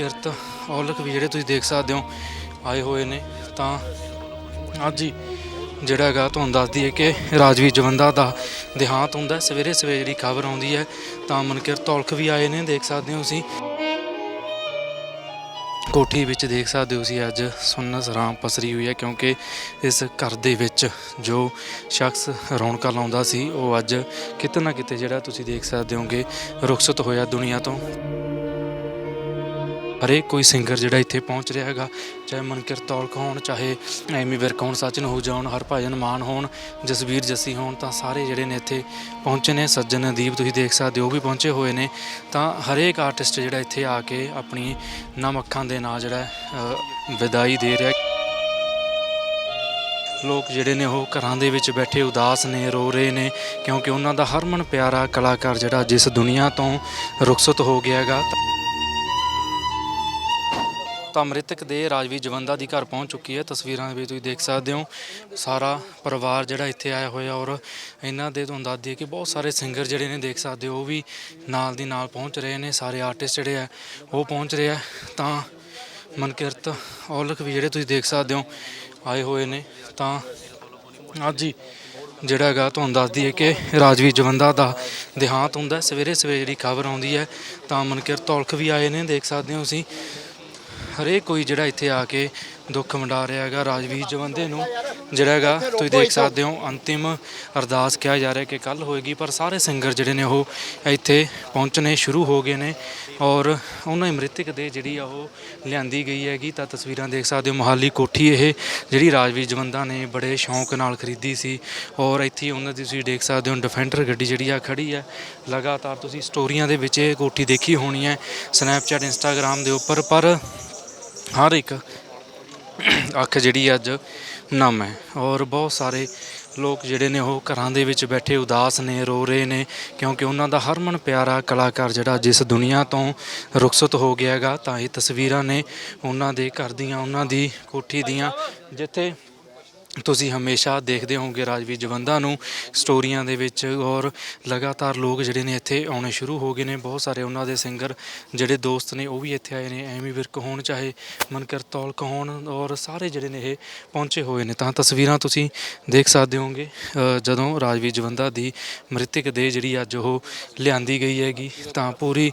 ਕਿਰਤ ਔਲਖ ਵੀ ਜਿਹੜੇ ਤੁਸੀਂ ਦੇਖ ਸਕਦੇ ਹੋ, ਆਏ ਹੋਏ ਨੇ। ਤਾਂ ਅੱਜ ਹੀ ਜਿਹੜਾ ਹੈਗਾ ਤੁਹਾਨੂੰ ਦੱਸ ਦਈਏ ਕਿ ਰਾਜਵੀਰ ਜਵੰਦਾ ਦਾ ਦੇਹਾਂਤ ਹੁੰਦਾ ਸਵੇਰੇ ਸਵੇਰੇ ਜਿਹੜੀ ਖਬਰ ਆਉਂਦੀ ਹੈ, ਤਾਂ ਮਨਕਿਰਤ ਔਲਖ ਵੀ ਆਏ ਨੇ, ਦੇਖ ਸਕਦੇ ਹੋ ਤੁਸੀਂ। ਕੋਠੀ ਵਿੱਚ ਦੇਖ ਸਕਦੇ ਹੋ ਤੁਸੀਂ ਅੱਜ ਸੁੰਨਸ ਰਾਮ ਪਸਰੀ ਹੋਈ ਹੈ, ਕਿਉਂਕਿ ਇਸ ਘਰ ਦੇ ਵਿੱਚ ਜੋ ਸ਼ਖਸ ਰੌਣਕਾਂ ਲਾਉਂਦਾ ਸੀ, ਉਹ ਅੱਜ ਕਿਤੇ ਨਾ ਕਿਤੇ ਜਿਹੜਾ ਤੁਸੀਂ ਦੇਖ ਸਕਦੇ ਹੋਗੇ, ਰੁਖਸਤ ਹੋਇਆ ਦੁਨੀਆ ਤੋਂ। ਹਰੇਕ ਕੋਈ ਸਿੰਗਰ ਜਿਹੜਾ ਇੱਥੇ ਪਹੁੰਚ ਰਿਹਾ ਹੈਗਾ, ਚਾਹੇ ਮਨਕਿਰਤ ਤੌਲਕ ਹੋਣ, ਚਾਹੇ ਐਮੀ ਵਿਰਕ ਹੋਣ, ਸਚਿਨ ਹੂਜਾ ਹੋਣ, ਹਰਭਜਨ ਮਾਨ ਹੋਣ, ਜਸਵੀਰ ਜੱਸੀ ਹੋਣ, ਤਾਂ ਸਾਰੇ ਜਿਹੜੇ ਨੇ ਇੱਥੇ ਪਹੁੰਚੇ ਨੇ। ਸੱਜਣ ਦੀਪ ਤੁਸੀਂ ਦੇਖ ਸਕਦੇ ਹੋ, ਉਹ ਵੀ ਪਹੁੰਚੇ ਹੋਏ ਨੇ। ਤਾਂ ਹਰੇਕ ਆਰਟਿਸਟ ਜਿਹੜਾ ਇੱਥੇ ਆ ਕੇ ਆਪਣੀ ਨਮ ਅੱਖਾਂ ਦੇ ਨਾਲ ਜਿਹੜਾ ਵਿਦਾਈ ਦੇ ਰਿਹਾ। ਲੋਕ ਜਿਹੜੇ ਨੇ ਉਹ ਘਰਾਂ ਦੇ ਵਿੱਚ ਬੈਠੇ, ਉਦਾਸ ਨੇ, ਰੋ ਰਹੇ ਨੇ, ਕਿਉਂਕਿ ਉਹਨਾਂ ਦਾ ਹਰਮਨ ਪਿਆਰਾ ਕਲਾਕਾਰ ਜਿਹੜਾ ਜਿਸ ਦੁਨੀਆ ਤੋਂ ਰੁਖਸਤ ਹੋ ਗਿਆ ਹੈਗਾ। ਤਾਂ ਮ੍ਰਿਤਕ ਦੇ ਰਾਜਵੀਰ ਜਵੰਦਾ ਦੀ ਘਰ ਪਹੁੰਚ ਚੁੱਕੀ ਹੈ। ਤਸਵੀਰਾਂ ਦੇ ਵਿੱਚ ਤੁਸੀਂ ਦੇਖ ਸਕਦੇ ਹੋ, ਸਾਰਾ ਪਰਿਵਾਰ ਜਿਹੜਾ ਇੱਥੇ ਆਇਆ ਹੋਇਆ ਔਰ ਇਹਨਾਂ ਦੇ ਤੁਹਾਨੂੰ ਦੱਸ ਦਈਏ ਕਿ ਬਹੁਤ ਸਾਰੇ ਸਿੰਗਰ ਜਿਹੜੇ ਨੇ ਦੇਖ ਸਕਦੇ ਹੋ, ਉਹ ਵੀ ਨਾਲ ਦੀ ਨਾਲ ਪਹੁੰਚ ਰਹੇ ਨੇ। ਸਾਰੇ ਆਰਟਿਸਟ ਜਿਹੜੇ ਆ, ਉਹ ਪਹੁੰਚ ਰਹੇ ਆ। ਤਾਂ ਮਨਕਿਰਤ, ਔਲਖ ਵੀ ਜਿਹੜੇ ਤੁਸੀਂ ਦੇਖ ਸਕਦੇ ਹੋ, ਆਏ ਹੋਏ ਨੇ। ਤਾਂ ਅੱਜ ਹੀ ਜਿਹੜਾ ਹੈਗਾ ਤੁਹਾਨੂੰ ਦੱਸ ਦਈਏ ਕਿ ਰਾਜਵੀਰ ਜਵੰਦਾ ਦਾ ਦੇਹਾਂਤ ਹੁੰਦਾ ਸਵੇਰੇ ਸਵੇਰੇ ਜਿਹੜੀ ਖਬਰ ਆਉਂਦੀ ਹੈ, ਤਾਂ ਮਨਕਿਰਤ, ਔਲਖ ਵੀ ਆਏ ਨੇ। ਦੇਖ ਸਕਦੇ ਹੋ ਤੁਸੀਂ ਹਰੇਕ ਕੋਈ ਜਿਹੜਾ ਇੱਥੇ ਆ ਕੇ ਦੁੱਖ ਵੰਡਾ ਰਿਹਾ ਹੈਗਾ, ਰਾਜਵੀਰ ਜਵੰਦੇ ਨੂੰ ਜਿਹੜਾ ਹੈਗਾ, ਤੁਸੀਂ ਦੇਖ ਸਕਦੇ ਹੋ, ਅੰਤਿਮ ਅਰਦਾਸ ਕਿਹਾ ਜਾ ਰਿਹਾ ਕਿ ਕੱਲ ਹੋਏਗੀ, ਪਰ ਸਾਰੇ ਸਿੰਗਰ ਜਿਹੜੇ ਨੇ ਉਹ ਇੱਥੇ ਪਹੁੰਚਣੇ ਸ਼ੁਰੂ ਹੋ ਗਏ ਨੇ ਔਰ ਉਹਨਾਂ ਦੀ ਮ੍ਰਿਤਕ ਦੇ ਜਿਹੜੀ ਆ ਉਹ ਲਿਆਂਦੀ ਗਈ ਹੈਗੀ। ਤਾਂ ਤਸਵੀਰਾਂ ਦੇਖ ਸਕਦੇ ਹੋ, ਮੋਹਾਲੀ ਕੋਠੀ ਇਹ ਜਿਹੜੀ ਰਾਜਵੀਰ ਜਵੰਦਾ ਨੇ ਬੜੇ ਸ਼ੌਂਕ ਨਾਲ ਖਰੀਦੀ ਸੀ ਔਰ ਇੱਥੇ ਉਹਨਾਂ ਦੀ ਤੁਸੀਂ ਦੇਖ ਸਕਦੇ ਹੋ ਡਿਫੈਂਡਰ ਗੱਡੀ ਜਿਹੜੀ ਆ ਖੜੀ ਹੈ ਲਗਾਤਾਰ ਤੁਸੀਂ ਸਟੋਰੀਆਂ ਦੇ ਵਿੱਚ ਇਹ ਕੋਠੀ ਦੇਖੀ ਹੋਣੀ ਹੈ ਸਨੈਪਚੈਟ ਇੰਸਟਾਗ੍ਰam ਦੇ ਉੱਪਰ, ਪਰ ਹਰ ਇੱਕ ਅੱਖ ਜਿਹੜੀ ਅੱਜ ਨਮ ਹੈ ਔਰ ਬਹੁਤ ਸਾਰੇ ਲੋਕ ਜਿਹੜੇ ਨੇ ਉਹ ਘਰਾਂ ਦੇ ਵਿੱਚ ਬੈਠੇ ਉਦਾਸ ਨੇ, ਰੋ ਰਹੇ ਨੇ ਕਿਉਂਕਿ ਉਹਨਾਂ ਦਾ ਹਰਮਨ ਪਿਆਰਾ ਕਲਾਕਾਰ ਜਿਹੜਾ ਜਿਸ ਦੁਨੀਆ ਤੋਂ ਰੁਖਸਤ ਹੋ ਗਿਆ ਹੈਗਾ ਤਾਂ ਇਹ ਤਸਵੀਰਾਂ ਨੇ ਉਹਨਾਂ ਦੇ ਘਰ ਦੀਆਂ, ਉਹਨਾਂ ਦੀ ਕੋਠੀ ਦੀਆਂ ਜਿੱਥੇ ਤੁਸੀਂ ਹਮੇਸ਼ਾ ਦੇਖਦੇ ਹੋਵੋਗੇ ਰਾਜਵੀਰ ਜਵੰਦਾ ਨੂੰ ਸਟੋਰੀਆਂ ਦੇ ਵਿੱਚ ਔਰ ਲਗਾਤਾਰ ਲੋਕ ਜਿਹੜੇ ਨੇ ਇੱਥੇ ਆਉਣੇ ਸ਼ੁਰੂ ਹੋ ਗਏ ਨੇ, ਬਹੁਤ ਸਾਰੇ ਉਹਨਾਂ ਦੇ ਸਿੰਗਰ ਜਿਹੜੇ ਦੋਸਤ ਨੇ ਉਹ ਵੀ ਇੱਥੇ ਆਏ ਨੇ ਐਮੀ ਵਿਰਕ ਹੋਣ ਚਾਹੇ ਮਨਕਰ ਤੌਲਕ ਹੋਣ ਔਰ ਸਾਰੇ ਜਿਹੜੇ ਨੇ ਇਹ ਪਹੁੰਚੇ ਹੋਏ ਨੇ। ਤਾਂ ਤਸਵੀਰਾਂ ਤੁਸੀਂ ਦੇਖ ਸਕਦੇ ਹੋਵੋਗੇ ਜਦੋਂ ਰਾਜਵੀਰ ਜਵੰਦਾ ਦੀ ਮ੍ਰਿਤਕ ਦੇ ਜਿਹੜੀ ਅੱਜ ਉਹ ਲਿਆਂਦੀ ਗਈ ਹੈਗੀ, ਤਾਂ ਪੂਰੀ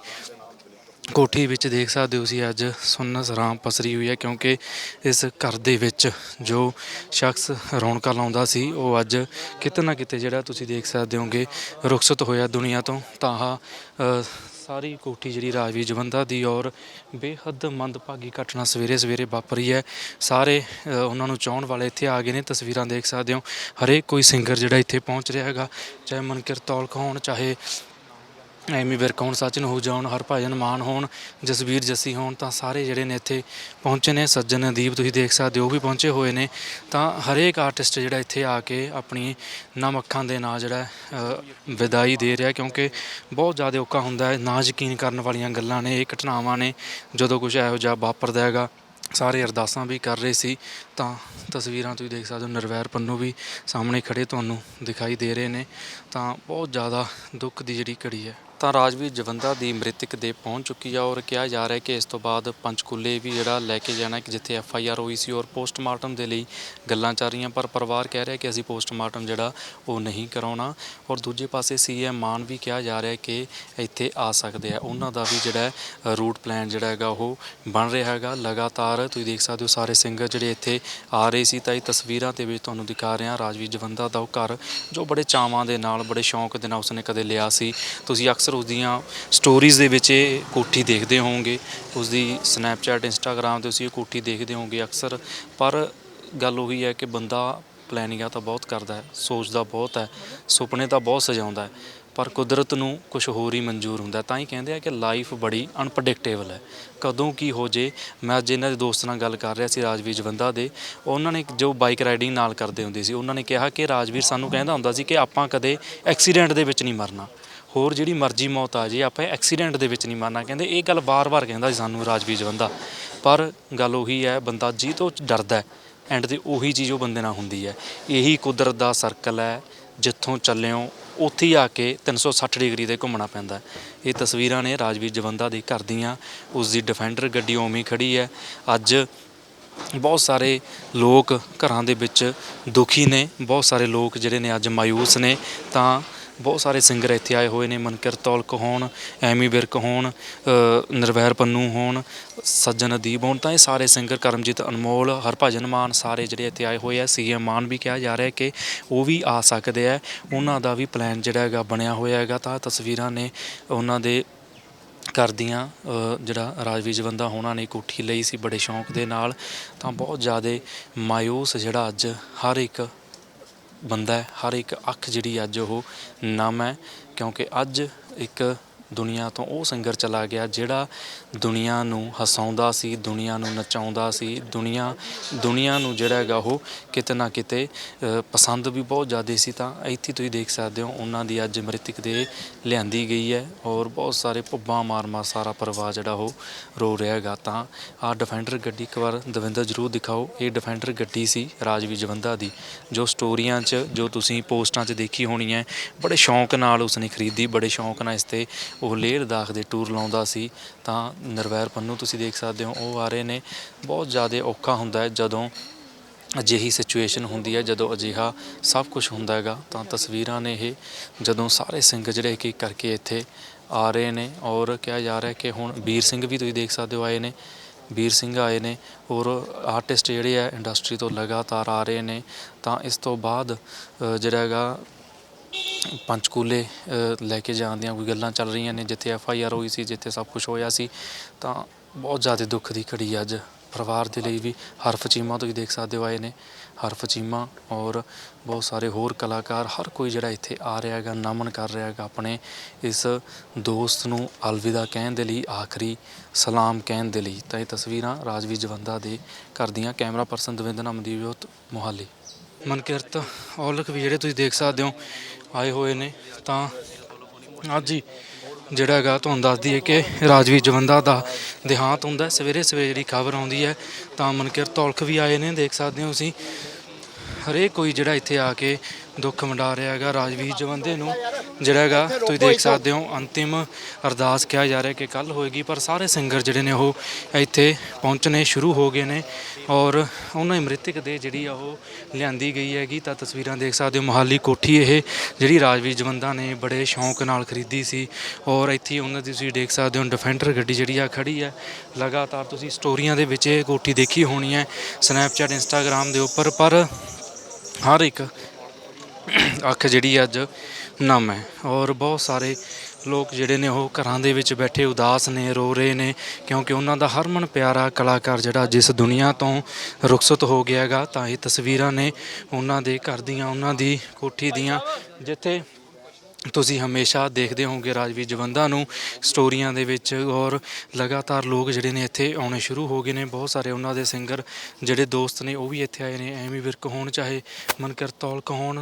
ਕੋਠੀ ਵਿੱਚ ਦੇਖ ਸਕਦੇ ਹੋ ਤੁਸੀਂ ਅੱਜ ਸੁੰਨਸ ਰਾਮ ਪਸਰੀ ਹੋਈ ਹੈ, ਕਿਉਂਕਿ ਇਸ ਘਰ ਦੇ ਵਿੱਚ ਜੋ ਸ਼ਖਸ ਰੌਣਕਾਂ ਲਾਉਂਦਾ ਸੀ, ਉਹ ਅੱਜ ਕਿਤੇ ਨਾ ਕਿਤੇ ਜਿਹੜਾ ਤੁਸੀਂ ਦੇਖ ਸਕਦੇ ਹੋਗੇ, ਰੁਖਸਤ ਹੋਇਆ ਦੁਨੀਆ ਤੋਂ। ਤਾਂ ਆਹ ਸਾਰੀ ਕੋਠੀ ਜਿਹੜੀ ਰਾਜਵੀਰ ਜਵੰਦਾ ਦੀ ਔਰ ਬੇਹੱਦ ਮੰਦਭਾਗੀ ਘਟਨਾ ਸਵੇਰੇ ਸਵੇਰੇ ਵਾਪਰੀ ਹੈ। ਸਾਰੇ ਉਹਨਾਂ ਨੂੰ ਚਾਹਣ ਵਾਲੇ ਇੱਥੇ ਆ ਗਏ ਨੇ, ਤਸਵੀਰਾਂ ਦੇਖ ਸਕਦੇ ਹੋ। ਹਰੇਕ ਕੋਈ ਸਿੰਗਰ ਜਿਹੜਾ ਇੱਥੇ ਪਹੁੰਚ ਰਿਹਾ ਹੈਗਾ, ਚਾਹੇ ਮਨਕਿਰਤ ਤੌਲਕ ਹੋਣ, ਚਾਹੇ ਐਮੀ ਵਿਰਕ ਹੋਣ ਸਚਨ ਹੂਜਾ ਹੋਣ ਹਰਭਜਨ ਮਾਨ ਹੋਣ, ਜਸਵੀਰ ਜੱਸੀ ਹੋਣ, ਤਾਂ ਸਾਰੇ ਜਿਹੜੇ ਨੇ ਇੱਥੇ ਪਹੁੰਚੇ ਨੇ। ਸੱਜਣ ਦੀਪ ਤੁਸੀਂ ਦੇਖ ਸਕਦੇ ਹੋ, ਉਹ ਵੀ ਪਹੁੰਚੇ ਹੋਏ ਨੇ। ਤਾਂ ਹਰੇਕ ਆਰਟਿਸਟ ਜਿਹੜਾ ਇੱਥੇ ਆ ਕੇ ਆਪਣੀ ਨਮ ਅੱਖਾਂ ਦੇ ਨਾਲ ਜਿਹੜਾ ਵਿਦਾਈ ਦੇ ਰਿਹਾ, ਕਿਉਂਕਿ ਬਹੁਤ ਜ਼ਿਆਦਾ ਔਖਾ ਹੁੰਦਾ ਹੈ। ਨਾ ਯਕੀਨ ਕਰਨ ਵਾਲੀਆਂ ਗੱਲਾਂ ਨੇ, ਇਹ ਘਟਨਾਵਾਂ ਨੇ। ਜਦੋਂ ਕੁਝ ਇਹੋ ਜਿਹਾ ਵਾਪਰਦਾ ਹੈਗਾ, ਸਾਰੇ ਅਰਦਾਸਾਂ ਵੀ ਕਰ ਰਹੇ ਸੀ। ਤਾਂ ਤਸਵੀਰਾਂ ਤੁਸੀਂ ਦੇਖ ਸਕਦੇ ਹੋ, ਨਿਰਵੈਰ ਪੰਨੂ ਵੀ ਸਾਹਮਣੇ ਖੜੇ ਤੁਹਾਨੂੰ ਦਿਖਾਈ ਦੇ ਰਹੇ ਨੇ। ਤਾਂ ਬਹੁਤ ਜ਼ਿਆਦਾ ਦੁੱਖ ਦੀ ਜਿਹੜੀ ਘੜੀ ਹੈ। ਤਾਂ ਰਾਜਵੀਰ ਜਵੰਦਾ ਦੀ ਮ੍ਰਿਤਕ ਦੇ ਪਹੁੰਚ ਚੁੱਕੀ ਆ ਔਰ ਕਿਹਾ ਜਾ ਰਿਹਾ ਕਿ ਇਸ ਤੋਂ ਬਾਅਦ ਪੰਚਕੂਲੇ ਵੀ ਜਿਹੜਾ ਲੈ ਕੇ ਜਾਣਾ ਕਿ ਜਿੱਥੇ ਐਫ ਆਈ ਆਰ ਹੋਈ ਸੀ ਔਰ ਪੋਸਟਮਾਰਟਮ ਦੇ ਲਈ ਗੱਲਾਂ ਚੱਲ ਰਹੀਆਂ, ਪਰ ਪਰਿਵਾਰ ਕਹਿ ਰਿਹਾ ਕਿ ਅਸੀਂ ਪੋਸਟਮਾਰਟਮ ਜਿਹੜਾ ਉਹ ਨਹੀਂ ਕਰਾਉਣਾ। ਔਰ ਦੂਜੇ ਪਾਸੇ ਸੀਐਮ ਮਾਨ ਵੀ ਕਿਹਾ ਜਾ ਰਿਹਾ ਕਿ ਇੱਥੇ ਆ ਸਕਦੇ ਆ। ਉਹਨਾਂ ਦਾ ਵੀ ਜਿਹੜਾ ਰੂਟ ਪਲਾਨ ਜਿਹੜਾ ਹੈਗਾ ਉਹ ਬਣ ਰਿਹਾ ਹੈਗਾ। ਲਗਾਤਾਰ ਤੁਸੀਂ ਦੇਖ ਸਕਦੇ ਹੋ ਸਾਰੇ ਸਿੰਗਰ ਜਿਹੜੇ ਇੱਥੇ ਆ ਰਹੇ ਸੀ ਤਾਂ ਇਹ ਤਸਵੀਰਾਂ ਦੇ ਵਿੱਚ ਤੁਹਾਨੂੰ ਦਿਖਾ ਰਿਹਾ ਰਾਜਵੀਰ ਜਵੰਦਾ ਦਾ ਉਹ ਘਰ ਜੋ ਬੜੇ ਚਾਵਾਂ ਦੇ ਨਾਲ, ਬੜੇ ਸ਼ੌਂਕ ਦੇ ਨਾਲ ਉਸਨੇ ਕਦੇ ਲਿਆ ਸੀ। ਤੁਸੀਂ ਅਕਸਰ ਅਕਸਰ ਉਸਦੀਆਂ ਸਟੋਰੀਜ਼ ਦੇ ਵਿੱਚ ਇਹ ਕੋਠੀ ਦੇਖਦੇ ਹੋਵੋਗੇ, ਉਸਦੀ ਸਨੈਪਚੈਟ ਇੰਸਟਾਗ੍ਰam ਤੇ ਤੁਸੀਂ ਇਹ ਕੋਠੀ ਦੇਖਦੇ ਹੋਵੋਗੇ ਅਕਸਰ। ਪਰ ਗੱਲ ਉਹੀ ਹੈ ਕਿ ਬੰਦਾ ਪਲੈਨਿੰਗਾਂ ਤਾਂ ਬਹੁਤ ਕਰਦਾ ਹੈ ਸੋਚਦਾ ਬਹੁਤ ਹੈ, ਸੁਪਨੇ ਤਾਂ ਬਹੁਤ ਸਜਾਉਂਦਾ ਹੈ, ਪਰ ਕੁਦਰਤ ਨੂੰ ਕੁਝ ਹੋਰ ਹੀ ਮਨਜ਼ੂਰ ਹੁੰਦਾ ਤਾਂ ਹੀ ਕਹਿੰਦੇ ਆ ਕਿ ਲਾਈਫ ਬੜੀ ਅਨਪ੍ਰੈਡਿਕਟੇਬਲ ਹੈ। ਕਦੋਂ ਕੀ ਹੋ ਜੇ, ਮੈਂ ਅੱਜ ਇਹਨਾਂ ਦੇ ਦੋਸਤ ਨਾਲ ਗੱਲ ਕਰ ਰਿਹਾ ਸੀ ਰਾਜਵੀਰ ਜਵੰਦਾ ਦੇ, ਉਹਨਾਂ ਨੇ ਜੋ ਬਾਈਕ ਰਾਈਡਿੰਗ ਨਾਲ ਕਰਦੇ ਹੁੰਦੇ ਸੀ, ਉਹਨਾਂ ਨੇ ਕਿਹਾ ਕਿ ਰਾਜਵੀਰ ਸਾਨੂੰ ਕਹਿੰਦਾ ਹੁੰਦਾ ਸੀ ਕਿ ਆਪਾਂ ਕਦੇ ਐਕਸੀਡੈਂਟ ਦੇ ਵਿੱਚ ਨਹੀਂ ਮਰਨਾ। ਹੋਰ ਜਿਹੜੀ ਮਰਜ਼ੀ ਮੌਤ ਆ ਜੇ, ਆਪਾਂ ਐਕਸੀਡੈਂਟ ਦੇ ਵਿੱਚ ਨਹੀਂ ਮਾਰਨਾ, ਕਹਿੰਦੇ ਇਹ ਗੱਲ ਬਾਰ-ਬਾਰ ਕਹਿੰਦਾ ਸੀ ਸਾਨੂੰ ਰਾਜਵੀਰ ਜਵੰਦਾ ਪਰ ਗੱਲ ਉਹੀ ਹੈ, ਬੰਦਾ ਜੀ ਤੋਂ ਡਰਦਾ ਐਂਡ ਤੇ ਉਹੀ ਚੀਜ਼ ਉਹ ਬੰਦੇ ਨਾਲ ਹੁੰਦੀ ਹੈ। ਇਹੀ ਕੁਦਰਤ ਦਾ ਸਰਕਲ ਹੈ, ਜਿੱਥੋਂ ਚੱਲਿਓ, ਉੱਥੇ ਹੀ ਆ ਕੇ 360 ਡਿਗਰੀ ਤੇ ਘੁੰਮਣਾ ਪੈਂਦਾ ਇਹ ਤਸਵੀਰਾਂ ਨੇ ਰਾਜਵੀਰ ਜਵੰਦਾ ਦੇ ਘਰ ਦੀਆਂ, ਉਸ ਦੀ ਡਿਫੈਂਡਰ ਗੱਡੀ ਉਵੇਂ ਹੀ ਖੜੀ ਹੈ। ਅੱਜ ਬਹੁਤ ਸਾਰੇ ਲੋਕ ਘਰਾਂ ਦੇ ਵਿੱਚ ਦੁਖੀ ਨੇ, ਬਹੁਤ ਸਾਰੇ ਲੋਕ ਜਿਹੜੇ ਨੇ ਅੱਜ ਮਾਯੂਸ ਨੇ, ਤਾਂ ਬਹੁਤ ਸਾਰੇ ਸਿੰਗਰ ਇੱਥੇ ਆਏ ਹੋਏ ਨੇ ਮਨਕਿਰਤ ਤੌਲਕ ਹੋਣ ਐਮੀ ਵਿਰਕ ਹੋਣ ਨਿਰਵੈਰ ਪੰਨੂ ਹੋਣ ਸੱਜਣ ਅਦੀਬ ਹੋਣ ਤਾਂ ਇਹ ਸਾਰੇ ਸਿੰਗਰ ਕਰਮਜੀਤ ਅਨਮੋਲ ਹਰਭਜਨ ਮਾਨ ਸਾਰੇ ਜਿਹੜੇ ਇੱਥੇ ਆਏ ਹੋਏ ਆ ਸੀਐਮ ਮਾਨ ਵੀ ਕਿਹਾ ਜਾ ਰਿਹਾ ਕਿ ਉਹ ਵੀ ਆ ਸਕਦੇ ਆ। ਉਹਨਾਂ ਦਾ ਵੀ ਪਲਾਨ ਜਿਹੜਾ ਹੈਗਾ ਬਣਿਆ ਹੋਇਆ ਹੈਗਾ ਤਾਂ ਤਸਵੀਰਾਂ ਨੇ ਉਹਨਾਂ ਦੇ ਕਰਦੀਆਂ ਅ, ਜਿਹੜਾ ਰਾਜਵੀਰ ਜਵੰਦਾ ਹੋਣਾ ਨੇ ਕੋਠੀ ਲਈ ਸੀ ਬੜੇ ਸ਼ੌਂਕ ਦੇ ਨਾਲ ਤਾਂ ਬਹੁਤ ਜ਼ਿਆਦਾ ਮਾਯੂਸ ਜਿਹੜਾ ਅੱਜ ਹਰ ਇੱਕ ਬੰਦਾ ਹਰ ਇੱਕ ਅੱਖ ਜਿਹੜੀ ਅੱਜ ਉਹ ਨਮ ਹੈ ਕਿਉਂਕਿ ਅੱਜ ਇੱਕ ਦੁਨੀਆ ਤੋਂ ਉਹ ਸਿੰਗਰ ਚਲਾ ਗਿਆ ਜਿਹੜਾ ਦੁਨੀਆ ਨੂੰ ਹਸਾਉਂਦਾ ਸੀ, ਦੁਨੀਆ ਨੂੰ ਨਚਾਉਂਦਾ ਸੀ, ਦੁਨੀਆ ਦੁਨੀਆ ਨੂੰ ਜਿਹੜਾ ਹੈਗਾ ਉਹ ਕਿਤੇ ਨਾ ਕਿਤੇ ਪਸੰਦ ਵੀ ਬਹੁਤ ਜ਼ਿਆਦਾ ਸੀ ਤਾਂ ਇੱਥੇ ਤੁਸੀਂ ਦੇਖ ਸਕਦੇ ਹੋ ਉਹਨਾਂ ਦੀ ਅੱਜ ਮ੍ਰਿਤਕ ਦੇ ਲਿਆਂਦੀ ਗਈ ਹੈ ਔਰ ਬਹੁਤ ਸਾਰੇ ਭੁੱਬਾਂ ਮਾਰ ਮਾਰ ਸਾਰਾ ਪਰਿਵਾਰ ਜਿਹੜਾ ਉਹ ਰੋ ਰਿਹਾ ਹੈਗਾ ਤਾਂ ਆਹ ਡਿਫੈਂਡਰ ਗੱਡੀ ਇੱਕ ਵਾਰ ਦਵਿੰਦਰ ਜਰੂਰ ਦਿਖਾਓ, ਇਹ ਡਿਫੈਂਡਰ ਗੱਡੀ ਸੀ ਰਾਜਵੀ ਜਵੰਦਾ ਦੀ, ਜੋ ਸਟੋਰੀਆਂ 'ਚ ਜੋ ਤੁਸੀਂ ਪੋਸਟਾਂ 'ਚ ਦੇਖੀ ਹੋਣੀ ਹੈ ਬੜੇ ਸ਼ੌਂਕ ਨਾਲ ਉਸਨੇ ਖਰੀਦੀ, ਬੜੇ ਸ਼ੌਂਕ ਨਾਲ ਇਸ ਤੇ ਉਹ ਲੇਹ ਲਦਾਖ ਦੇ ਟੂਰ ਲਾਉਂਦਾ ਸੀ, ਤਾਂ ਨਿਰਵੈਰ ਪੰਨੂ ਤੁਸੀਂ ਦੇਖ ਸਕਦੇ ਹੋ, ਉਹ ਆ ਰਹੇ ਨੇ। ਬਹੁਤ ਜ਼ਿਆਦਾ ਔਖਾ ਹੁੰਦਾ ਹੈ, ਜਦੋਂ ਅਜਿਹੀ ਸਿਚੁਏਸ਼ਨ ਹੁੰਦੀ ਹੈ, ਜਦੋਂ ਅਜਿਹਾ ਸਭ ਕੁਝ ਹੁੰਦਾ ਹੈਗਾ, ਤਾਂ ਤਸਵੀਰਾਂ ਨੇ ਇਹ ਜਦੋਂ ਸਾਰੇ ਸਿੰਘ ਜਿਹੜੇ ਕਿ ਕਰਕੇ ਇੱਥੇ ਆ ਰਹੇ ਨੇ। ਔਰ ਕਿਹਾ ਜਾ ਰਿਹਾ ਕਿ ਹੁਣ ਵੀਰ ਸਿੰਘ ਵੀ ਤੁਸੀਂ ਦੇਖ ਸਕਦੇ ਹੋ ਆਏ ਨੇ। ਵੀਰ ਸਿੰਘ ਆਏ ਨੇ, ਔਰ ਆਰਟਿਸਟ ਜਿਹੜੇ ਆ ਇੰਡਸਟਰੀ ਤੋਂ ਲਗਾਤਾਰ ਆ ਰਹੇ ਨੇ। ਤਾਂ ਇਸ ਤੋਂ ਬਾਅਦ ਜਿਹੜਾ ਹੈਗਾ ਪੰਚਕੂਲੇ ਲੈ ਕੇ ਜਾਣ ਦੀਆਂ ਕੋਈ ਗੱਲਾਂ ਚੱਲ ਰਹੀਆਂ ਨੇ, ਜਿੱਥੇ ਐਫ ਆਈ ਆਰ ਹੋਈ ਸੀ, ਜਿੱਥੇ ਸਭ ਕੁਝ ਹੋਇਆ ਸੀ, ਤਾਂ ਬਹੁਤ ਜ਼ਿਆਦਾ ਦੁੱਖ ਦੀ ਘੜੀ ਅੱਜ ਪਰਿਵਾਰ ਦੇ ਲਈ ਵੀ। ਹਰਫ ਚੀਮਾ ਤੁਸੀਂ ਦੇਖ ਸਕਦੇ ਹੋ ਆਏ ਨੇ ਹਰਫ ਚੀਮਾ ਔਰ ਬਹੁਤ ਸਾਰੇ ਹੋਰ ਕਲਾਕਾਰ, ਹਰ ਕੋਈ ਜਿਹੜਾ ਇੱਥੇ ਆ ਰਿਹਾ ਹੈਗਾ, ਨਮਨ ਕਰ ਰਿਹਾ ਹੈਗਾ ਆਪਣੇ ਇਸ ਦੋਸਤ ਨੂੰ ਅਲਵਿਦਾ ਕਹਿਣ ਦੇ ਲਈ, ਆਖਰੀ ਸਲਾਮ ਕਹਿਣ ਦੇ ਲਈ। ਤਾਂ ਇਹ ਤਸਵੀਰਾਂ ਰਾਜਵੀਰ ਜਵੰਦਾ ਦੇ ਘਰ ਦੀਆਂ। Camera person Davinder Amandeep Mohali. Mankirat Aulakh ਵੀ ਜਿਹੜੇ ਤੁਸੀਂ ਦੇਖ ਸਕਦੇ ਹੋ, ਆਏ ਹੋਏ ਨੇ। ਤਾਂ ਅੱਜ ਹੀ ਜਿਹੜਾ ਹੈਗਾ ਤੁਹਾਨੂੰ ਦੱਸ ਦਈਏ ਕਿ ਰਾਜਵੀਰ ਜਵੰਦਾ ਦਾ ਦੇਹਾਂਤ ਹੁੰਦਾ ਸਵੇਰੇ ਸਵੇਰੇ ਜਿਹੜੀ ਖਬਰ ਆਉਂਦੀ ਹੈ, ਤਾਂ ਮਨਕਿਰਤ ਔਲਖ ਵੀ ਆਏ ਨੇ, ਦੇਖ ਸਕਦੇ ਹੋ ਤੁਸੀਂ। ਹਰੇਕ ਕੋਈ ਜਿਹੜਾ ਇੱਥੇ ਆ ਕੇ ਦੁੱਖ ਵੰਡਾ ਰਿਹਾ ਹੈਗਾ ਰਾਜਵੀਰ ਜਵੰਦੇ ਨੂੰ, ਜਿਹੜਾ ਹੈਗਾ, ਤੁਸੀਂ ਦੇਖ ਸਕਦੇ ਹੋ, ਅੰਤਿਮ ਅਰਦਾਸ ਕਿਹਾ ਜਾ ਰਿਹਾ ਕਿ ਕੱਲ ਹੋਏਗੀ, ਪਰ ਸਾਰੇ ਸਿੰਗਰ ਜਿਹੜੇ ਨੇ ਉਹ ਇੱਥੇ ਪਹੁੰਚਣੇ ਸ਼ੁਰੂ ਹੋ ਗਏ ਨੇ ਔਰ ਉਹਨਾਂ ਦੀ ਮ੍ਰਿਤਕ ਦੇ ਜਿਹੜੀ ਆ ਉਹ ਲਿਆਂਦੀ ਗਈ ਹੈਗੀ। ਤਾਂ ਤਸਵੀਰਾਂ ਦੇਖ ਸਕਦੇ ਹੋ, ਮੋਹਾਲੀ ਕੋਠੀ ਇਹ ਜਿਹੜੀ ਰਾਜਵੀਰ ਜਵੰਦਾ ਨੇ ਬੜੇ ਸ਼ੌਂਕ ਨਾਲ ਖਰੀਦੀ ਸੀ ਔਰ ਇੱਥੇ ਉਹਨਾਂ ਦੀ ਤੁਸੀਂ ਦੇਖ ਸਕਦੇ ਹੋ, ਡਿਫੈਂਡਰ ਗੱਡੀ ਜਿਹੜੀ ਆ ਖੜੀ ਹੈ ਲਗਾਤਾਰ ਤੁਸੀਂ ਸਟੋਰੀਆਂ ਦੇ ਵਿੱਚ ਇਹ ਕੋਠੀ ਦੇਖੀ ਹੋਣੀ ਹੈ ਸਨੈਪਚੈਟ ਇੰਸਟਾਗ੍ਰam ਦੇ ਉੱਪਰ, ਪਰ ਹਰ ਇੱਕ ਅੱਖ ਜਿਹੜੀ ਅੱਜ ਨਮ ਹੈ। ਔਰ ਬਹੁਤ ਸਾਰੇ ਲੋਕ ਜਿਹੜੇ ਨੇ ਉਹ ਘਰਾਂ ਦੇ ਵਿੱਚ ਬੈਠੇ ਉਦਾਸ ਨੇ, ਰੋ ਰਹੇ ਨੇ, ਕਿਉਂਕਿ ਉਹਨਾਂ ਦਾ ਹਰਮਨ ਪਿਆਰਾ ਕਲਾਕਾਰ ਜਿਹੜਾ ਜਿਸ ਦੁਨੀਆ ਤੋਂ ਰੁਖਸਤ ਹੋ ਗਿਆ ਹੈਗਾ ਤਾਂ ਇਹ ਤਸਵੀਰਾਂ ਨੇ ਉਹਨਾਂ ਦੇ ਘਰ ਦੀਆਂ, ਉਹਨਾਂ ਦੀ ਕੋਠੀ ਦੀਆਂ, ਜਿੱਥੇ ਤੁਸੀਂ ਹਮੇਸ਼ਾ ਦੇਖਦੇ ਹੋਵੋਗੇ ਰਾਜਵੀਰ ਜਵੰਦਾ ਨੂੰ ਸਟੋਰੀਆਂ ਦੇ ਵਿੱਚ ਔਰ ਲਗਾਤਾਰ ਲੋਕ ਜਿਹੜੇ ਨੇ ਇੱਥੇ ਆਉਣੇ ਸ਼ੁਰੂ ਹੋ ਗਏ ਨੇ, ਬਹੁਤ ਸਾਰੇ ਉਹਨਾਂ ਦੇ ਸਿੰਗਰ ਜਿਹੜੇ ਦੋਸਤ ਨੇ ਉਹ ਵੀ ਇੱਥੇ ਆਏ ਨੇ ਐਮੀ ਵਿਰਕ ਹੋਣ ਚਾਹੇ ਮਨਕਰ ਤੌਲਕ ਹੋਣ